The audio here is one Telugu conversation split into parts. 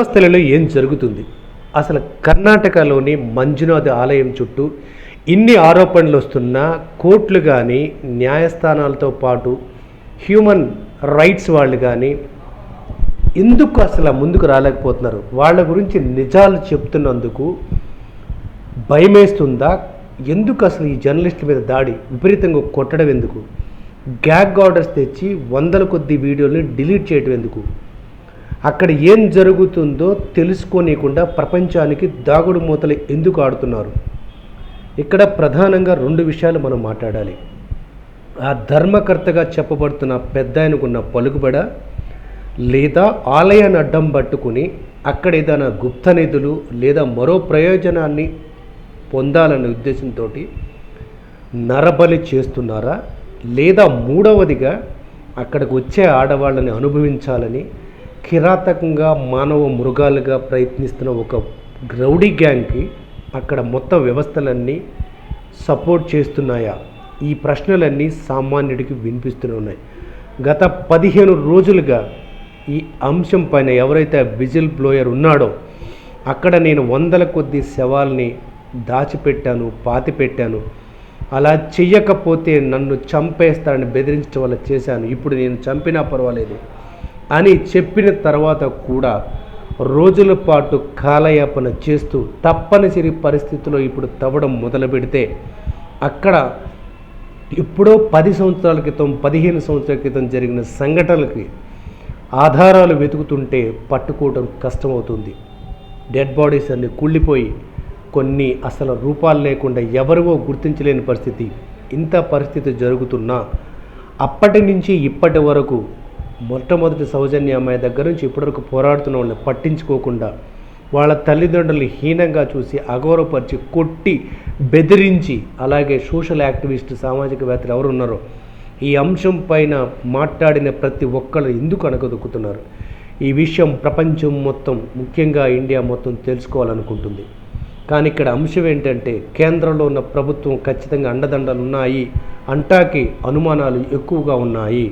ధర్మస్థలలో ఏం జరుగుతుంది? అసలు కర్ణాటకలోని మంజునాథ్ ఆలయం చుట్టూ ఇన్ని ఆరోపణలు వస్తున్నా కోర్టులు కానీ న్యాయస్థానాలతో పాటు హ్యూమన్ రైట్స్ వాళ్ళు కానీ ఎందుకు అసలు ముందుకు రాలేకపోతున్నారు? వాళ్ళ గురించి నిజాలు చెప్తున్నందుకు భయమేస్తుందా? ఎందుకు అసలు ఈ జర్నలిస్టుల మీద దాడి విపరీతంగా కొట్టడం ఎందుకు? గ్యాగ్ ఆర్డర్స్ తెచ్చి వందల కొద్ది వీడియోల్ని డిలీట్ చేయడం ఎందుకు? అక్కడ ఏం జరుగుతుందో తెలుసుకోనీయకుండా ప్రపంచానికి దాగుడు మూతలు ఎందుకు ఆడుతున్నారు? ఇక్కడ ప్రధానంగా రెండు విషయాలు మనం మాట్లాడాలి. ఆ ధర్మకర్తగా చెప్పబడుతున్న పెద్ద ఆయనకున్న పలుకుబడ లేదా ఆలయాన్ని అడ్డం పట్టుకుని అక్కడ ఏదైనా గుప్త నిధులు లేదా మరో ప్రయోజనాన్ని పొందాలనే ఉద్దేశంతో నరబలి చేస్తున్నారా? లేదా మూడవదిగా అక్కడికి వచ్చే ఆడవాళ్ళని అనుభవించాలని కిరాతకంగా మానవ మృగాలుగా ప్రయత్నిస్తున్న ఒక రౌడీ గ్యాంగ్కి అక్కడ మొత్తం వ్యవస్థలన్నీ సపోర్ట్ చేస్తున్నాయా? ఈ ప్రశ్నలన్నీ సామాన్యుడికి వినిపిస్తూనే ఉన్నాయి. గత పదిహేను రోజులుగా ఈ అంశం పైన ఎవరైతే విజిల్ బ్లోయర్ ఉన్నాడో అక్కడ నేను వందల కొద్ది శవాల్ని దాచిపెట్టాను పాతిపెట్టాను. అలా చెయ్యకపోతే నన్ను చంపేస్తారని బెదిరించడం వల్ల చేశాను. ఇప్పుడు నేను చంపినా పర్వాలేదు. అని చెప్పిన తర్వాత కూడా రోజుల పాటు కాలయాపన చేస్తూ తప్పనిసరి పరిస్థితిలో ఇప్పుడు తవ్వడం మొదలు పెడితే అక్కడ ఎప్పుడో పది సంవత్సరాల క్రితం పదిహేను సంవత్సరాల క్రితం జరిగిన సంఘటనలకి ఆధారాలు వెతుకుతుంటే పట్టుకోవడం కష్టమవుతుంది. డెడ్ బాడీస్ అన్ని కుళ్ళిపోయి కొన్ని అసలు రూపాలు లేకుండా ఎవరివో గుర్తించలేని పరిస్థితి. ఇంత పరిస్థితి జరుగుతున్నా అప్పటి నుంచి ఇప్పటి వరకు మొట్టమొదటి సౌజన్య అమ్మాయి దగ్గర నుంచి ఇప్పటివరకు పోరాడుతున్న వాళ్ళని పట్టించుకోకుండా వాళ్ళ తల్లిదండ్రులు హీనంగా చూసి అగౌరవపరిచి కొట్టి బెదిరించి అలాగే సోషల్ యాక్టివిస్ట్ సామాజికవేత్తలు ఎవరు ఉన్నారో ఈ అంశం పైన మాట్లాడిన ప్రతి ఒక్కళ్ళు ఎందుకు అనగదొక్కుతున్నారు ఈ విషయం ప్రపంచం మొత్తం ముఖ్యంగా ఇండియా మొత్తం తెలుసుకోవాలనుకుంటుంది. కానీ ఇక్కడ అంశం ఏంటంటే కేంద్రంలో ఉన్న ప్రభుత్వం ఖచ్చితంగా అండదండలు ఉన్నాయి అంటాకి అనుమానాలు ఎక్కువగా ఉన్నాయి.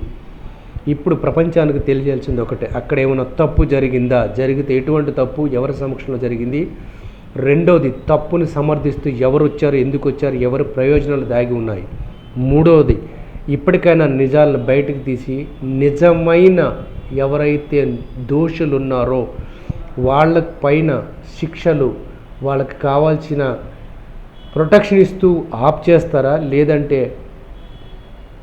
ఇప్పుడు ప్రపంచానికి తెలియాల్సింది ఒకటే. అక్కడ ఏమైనా తప్పు జరిగిందా? జరిగితే ఎటువంటి తప్పు? ఎవరి సమక్షంలో జరిగింది? రెండోది తప్పుని సమర్థిస్తూ ఎవరు వచ్చారు? ఎందుకు వచ్చారు? ఎవరి ప్రయోజనాలు దాగి ఉన్నాయి? మూడోది ఇప్పటికైనా నిజాలను బయటకు తీసి నిజమైన ఎవరైతే దోషులు ఉన్నారో వాళ్ళ పైన శిక్షలు వాళ్ళకి కావాల్సిన ప్రొటెక్షన్ ఇస్తూ ఆప్ చేస్తారా? లేదంటే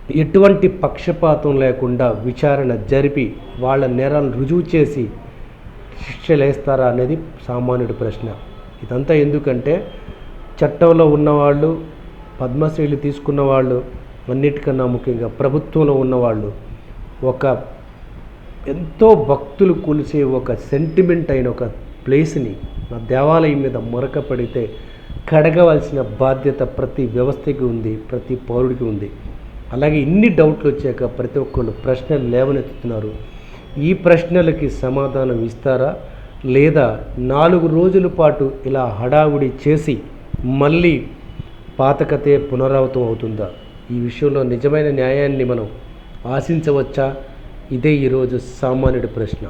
ఎటువంటి పక్షపాతం లేకుండా విచారణ జరిపి వాళ్ళ నేరాలను రుజువు చేసి శిక్షలేస్తారా అనేది సామాన్యుడి ప్రశ్న. ఇదంతా ఎందుకంటే చట్టంలో ఉన్నవాళ్ళు పద్మశ్రీలు తీసుకున్న వాళ్ళు అన్నిటికన్నా ముఖ్యంగా ప్రభుత్వంలో ఉన్నవాళ్ళు ఒక ఎంతో భక్తులు కొలిసే ఒక సెంటిమెంట్ అయిన ఒక ప్లేస్ని నా దేవాలయం మీద మొరక పడితే కడగవలసిన బాధ్యత ప్రతి వ్యవస్థకి ఉంది ప్రతి పౌరుడికి ఉంది. అలాగే ఇన్ని డౌట్లు వచ్చాక ప్రతి ఒక్కళ్ళు ప్రశ్నలు లేవనెత్తుతున్నారు. ఈ ప్రశ్నలకి సమాధానం ఇస్తారా? లేదా నాలుగు రోజుల పాటు ఇలా హడావుడి చేసి మళ్ళీ పాతకతే పునరావృతం అవుతుందా? ఈ విషయంలో నిజమైన న్యాయాన్ని మనం ఆశించవచ్చా? ఇదే ఈరోజు సామాన్యుడి ప్రశ్న.